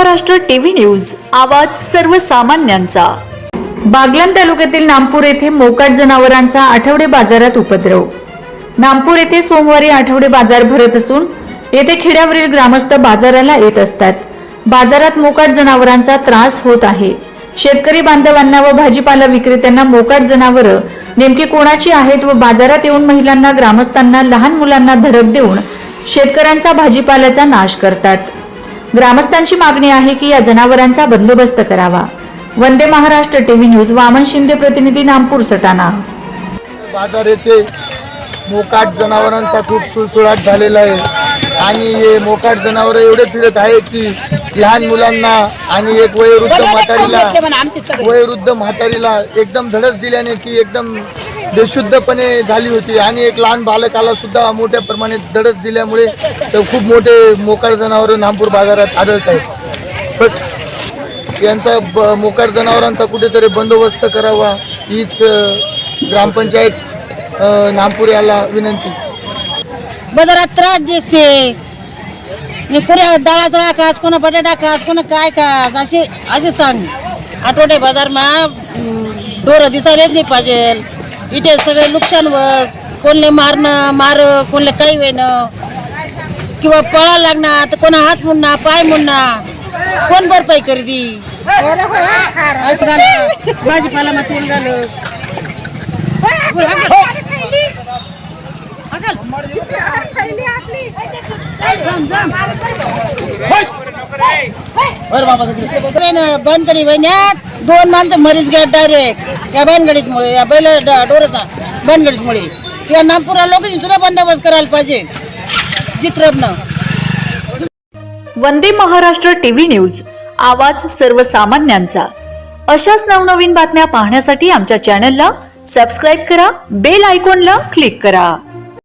Maharashtra TV news आवाज सर्वसामान्यांचा. बागलाण तालुक्यातील नामपूर येथे मोकाट जनावरांचा आठवडे बाजारात उपद्रव. नामपूर येथे सोमवारी आठवडे बाजार भरत असून येथे खेड्यावरील ग्रामस्थ बाजाराला येत असतात. बाजारात मोकाट जनावरांचा त्रास होत आहे. शेतकरी बांधवांना व भाजीपाला विक्रेत्यांना मोकाट जनावरं नेमकी कोणाची आहेत व बाजारात येऊन महिलांना ग्रामस्थांना लहान मुलांना धडक देऊन शेतकऱ्यांचा भाजीपाल्याचा नाश करतात. ग्रामस्थांची मागणी आहे की या जनावरांचा बंदोबस्त करावा. वंदे महाराष्ट्र टीव्ही न्यूज वामन शिंदे प्रतिनिधी नामपूर सटाणा. बाजार येथे मोकाट जनावरांचा खूप सुळसुळाट झालेला आहे. आणि हे मोकाट जनावर एवढे फिरत आहे की लहान मुलांना आणि एक वयोवृद्ध म्हातारीला वयोवृद्ध म्हातारीला एकदम धडक दिल्याने ती एकदम बेशुद्धपणे झाली होती. आणि एक लहान बालकाला सुद्धा मोठ्या प्रमाणात दडत दिल्यामुळे तर खूप मोठे मोकाळ जनावर नागपूर बाजारात आढळत आहेत. बस यांचा ब मोकाट जनावरांचा कुठेतरी बंदोबस्त करावा हीच ग्रामपंचायत नामपूर नागपूर याला विनंती. बाजारात त्रास दिसते. कोणा डाळाचा टाकाच कोणा बटाटा खास कोणा काय खास असे असे सांग. आठवडे बाजारमा डोरं दिसायला दिसायलाच नाही पाहिजे. इथे सगळे नुकसान वस कोणले मारणं मार कोणले काही वेणं किंवा पळा लागणार तर कोणा हात मुडणार पाय मुडणार कोण भरपाई करी दी असं झालं. भाजीपाला मग तेल झालं बनगडी बहिण्यात दोन माणसं मरीच घ्या डायरेक्ट या बनगडीतमुळे या बैल डोराचा बनगडीतमुळे या नागपुरा लोकांनी सुद्धा बंदोबस्त करायला पाहिजे. चित्रपनं वंदे महाराष्ट्र टीव्ही न्यूज आवाज सर्वसामान्यांचा. अशाच नवनवीन बातम्या पाहण्यासाठी आमच्या चॅनलला सबस्क्राईब करा बेल आयकॉनला क्लिक करा.